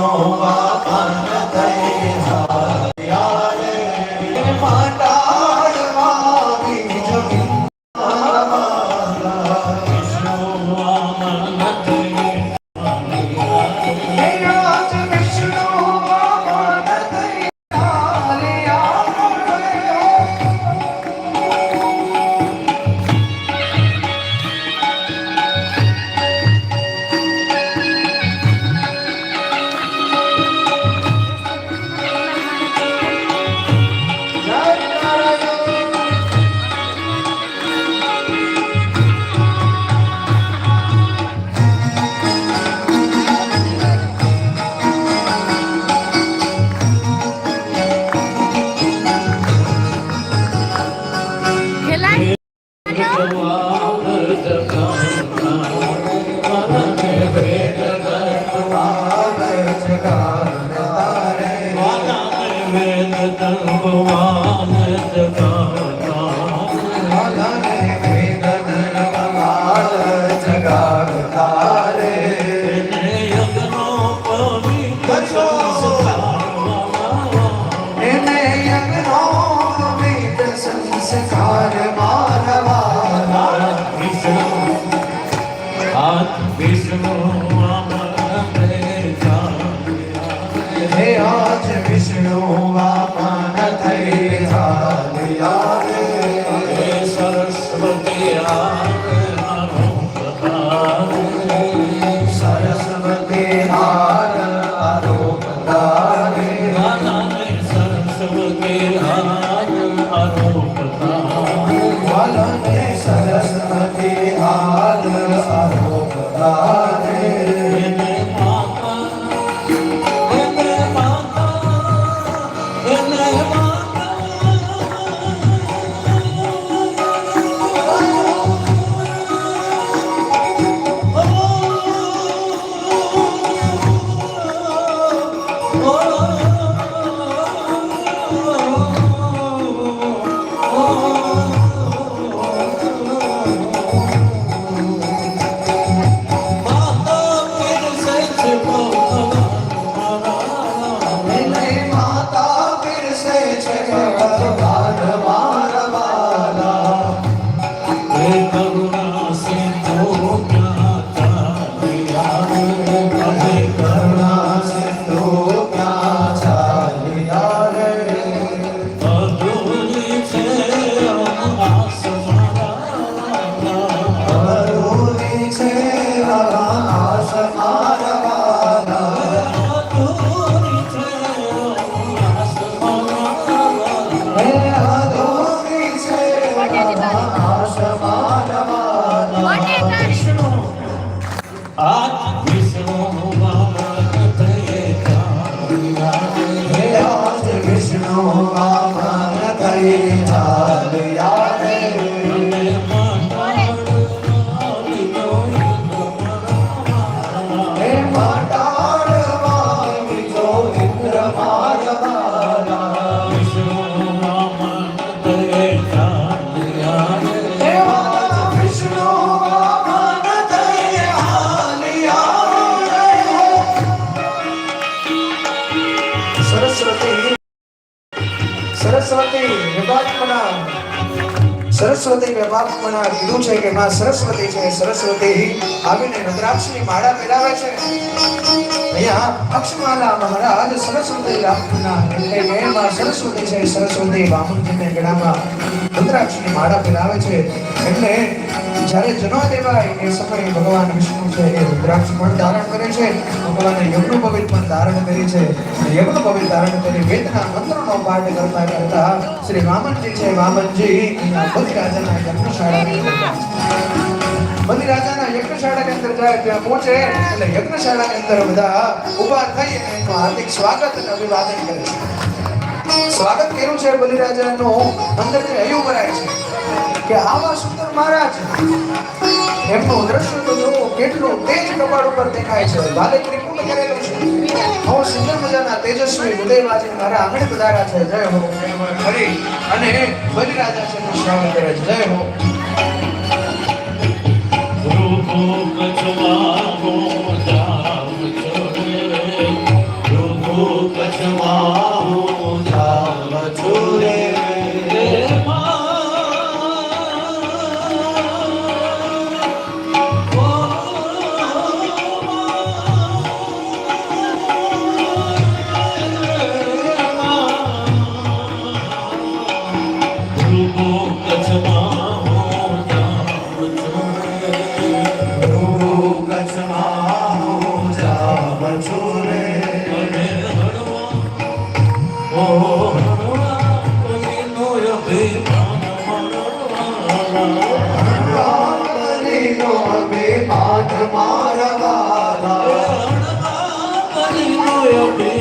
વિષ્ણુ વામન સંસ્કાર સરસ્વતી વિભાગમના કીધું છે કે માં સરસ્વતી છે, સરસ્વતી આવીને રુદ્રાક્ષની માળા પહેરાવે છે. અહીંયા અક્ષમાલા મહારાજ સરસ્વતી રાખના એટલે માં સરસ્વતી છે, સરસ્વતી વામનજીને ગળામાં રુદ્રાક્ષની માળા પહેરાવે છે. એટલે જ્યારે જન્મ દેવાય એ સમયે ભગવાન વિષ્ણુ છે એ રુદ્રાક્ષ પણ ધારણ કરે છે. ભગવાને યજ્ઞ પવિત્ર પણ ધારણ કરી છે. યજ્ઞ પવિત્ર ધારણ કરી વેદના મંત્રનો પાઠ કરતા કરતા શ્રી વામનજી છે, વામનજી, અહીંયા યજ્ઞશાળા રાજાના યજ્ઞશાળાની અંદર જાય ત્યાં પહોંચે એટલે યજ્ઞશાળાની અંદર બધા ઊભા થઈ એનું હાર્દિક સ્વાગત અને અભિવાદન કરે છે. સ્વાગત કર્યું છે બલિરાજાનું. અંદરથી હૈયું ભરાય છે. કે આવા સુંદર મહારાજ, એમનું દ્રશ્ય તો જોવો કેટલું તેજ કપાળ ઉપર દેખાય છે. ભાલે ત્રિકુંડ કરેલું છે. બહુ સુંદર મજાના તેજસ્વી ઉદયવાજી મારા આંગણે પધાર્યા છે. જય હો. હરી. અને બલિરાજા છે સ્વાગત કરે છે. જય હો. હે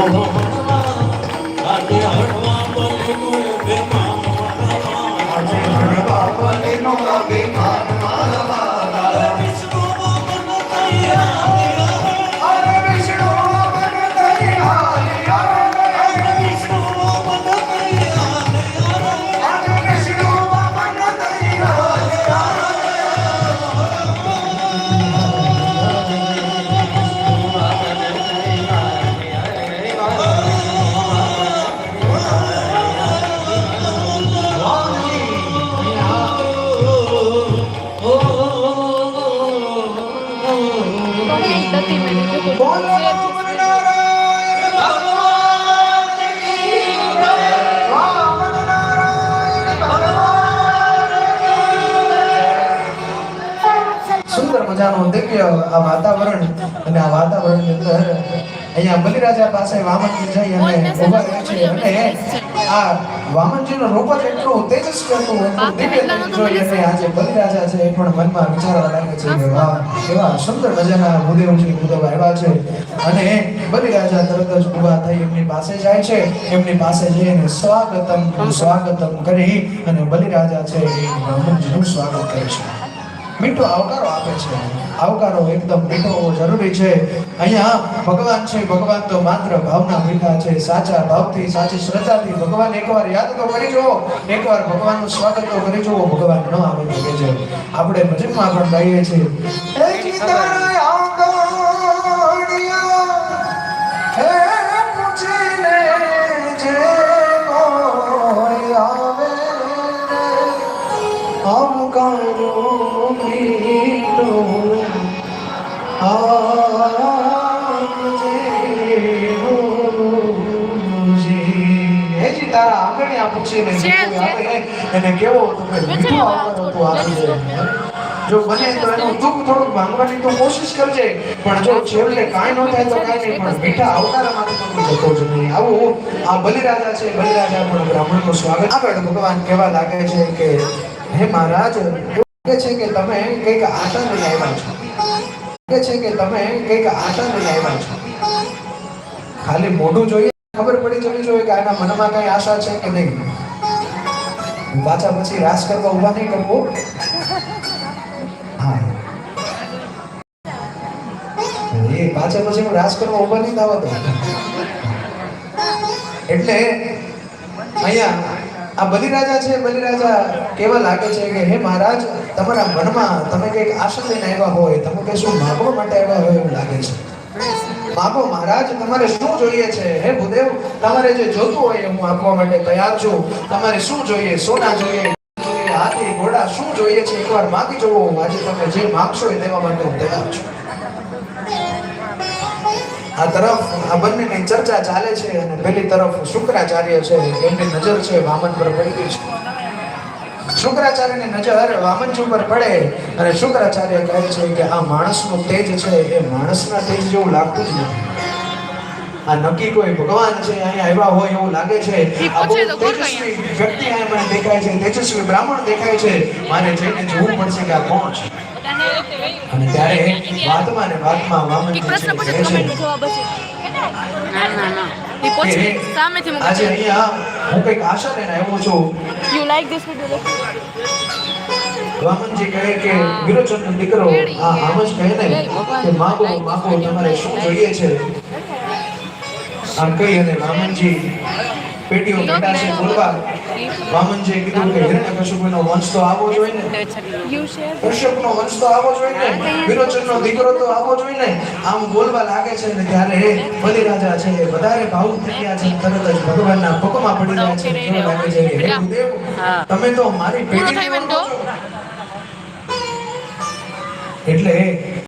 Oh, oh, oh, oh, oh, સુંદર મજાનું દિવ્ય આ વાતાવરણ અને આ વાતાવરણની અંદર અહીંયા બલિરાજા પાસે વામન જઈ અને ઊભા રહે છે અને આ વામનજીનું રૂપ જ એટલો તેજસ્વી હતો એટલું દિવ્ય આજે બલિરાજા છે એ પણ મનમાં વિચારવા લાગે છે કે વાહ કેવા સુંદર મજાના ભૂદેવજી ભૂદેવ આવ્યા છે. અને બલિરાજા તરત જ ઊભા થઈ એમની પાસે જાય છે એમની પાસે જઈને સ્વાગતમ સ્વાગતમ કરી અને બલિરાજા છે એ વામનજીનું સ્વાગત કરે છે. મીઠો આવકારો આપે છે. આવકારો એકદમ મીઠો હોવો જરૂરી છે. અહીંયા ભગવાન છે, ભગવાન તો માત્ર ભાવના ભીખા છે. સાચા ભાવથી, સાચી શ્રદ્ધાથી ભગવાન એકવાર યાદ તો કરી જુઓ. એકવાર ભગવાનનું સ્વાગત તો કરી જુઓ. ભગવાન ન આવે તો છે. આપણે ભજનમાં પણ ગાઈએ છીએ. જે કોઈ આવે એને કેવો તમે મીઠો આવકારો તું આપજે. જો બને તો એનું દુઃખ થોડુંક માંગવાની તો કોશિશ કરજે પણ જો છેવટે કાંઈ ન થાય તો કાંઈ નહીં પણ મીઠા આવકારામાંથી તો તું જતો જ નહીં આવું આ બલિરાજા છે બલિરાજા પણ બ્રાહ્મણનું સ્વાગત આગળ ભગવાન કહેવા લાગે છે કે હે મહારાજ લાગે છે કે તમે કંઈક આશા લઈને આવ્યા છો લાગે છે કે તમે કંઈક આશા લઈને આવ્યા છો ખાલી મોઢું જોઈએ ખબર પડી જવી જોઈએ કે આના મનમાં કઈ આશા છે કે નહીં. પાછા પછી રાસ કરવા ઊભા નહીં કરવો એ પાછા પછી હું રાસ કરવા ઊભા નહીં થવા દઉં. એટલે અહીંયા આ બલિરાજા છે, બલિરાજા કેવા લાગે છે કે, હે મહારાજ, તમારા મનમાં તમે કંઈક આશા લઈને આવ્યા હોય, તમે કંઈ શું માગવા માટે આવ્યા હોય એવું લાગે છે? માગો મહારાજ, તમારે શું જોઈએ છે? હે ભૂદેવ, તમારે જે જોતું હોય હું આપવા માટે તૈયાર છું. તમારે શું જોઈએ? સોના જોઈએ હાથી, ઘોડા, શું જોઈએ છે? એકવાર માગી જુઓ આજે તમે જે માગશો એ દેવા માટે હું તૈયાર છું. આ તરફ, આ બંનેની ચર્ચા ચાલે છે અને પેલી તરફ શુક્રાચાર્ય છે. એમની નજર છે, વામન પર પડી છે. શુક્રાચાર્યની નજર વામનજી ઉપર પડે અને શુક્રાચાર્ય કહે છે કે આ માણસનું તેજ છે એ માણસના તેજ જેવું લાગતું જ નથી. આ નક્કી કોઈ ભગવાન છે અહીંયા આવ્યા હોય એવું લાગે છે. આ બહુ પૂછે તો કોણ તેજસ્વી વ્યક્તિ અહીંયા મને દેખાય છે તેજસ્વી બ્રાહ્મણ દેખાય છે. મારે જઈને જોવું પડશે કે આ કોણ છે. અને ત્યારે વાતમાં ને વાતમાં પ્રશ્ન છે. છે સામેથી મૂકે. આજે અહીંયા હું કંઈક આશા લઈને આવ્યો છું. You like this video Vamanji કહે કે વિરોચનનો દીકરો આ આમ જ કહે ને કે માગો માગો તમારે શું જોઈએ છે? આમ કહી અને વામનજી પેટીઓ પેટા છે બોલવા. વામનજીએ કીધું કે હિરણ્યકશ્યપનો વંશ તો આવો જોઈએ ને. કશ્યપનો વંશ તો આવો જોઈએ ને. વિરોચનનો દીકરો તો આવો જોઈએ ને. આમ બોલવા લાગે છે ને ત્યારે બલિરાજા છે વધારે ભાવુક થઈ ગયા છે તરત જ ભગવાનના પગમાં પડી રહ્યા છે. એવું લાગે છે કે હે ગુરુદેવ તમે તો મારી પેટી. એટલે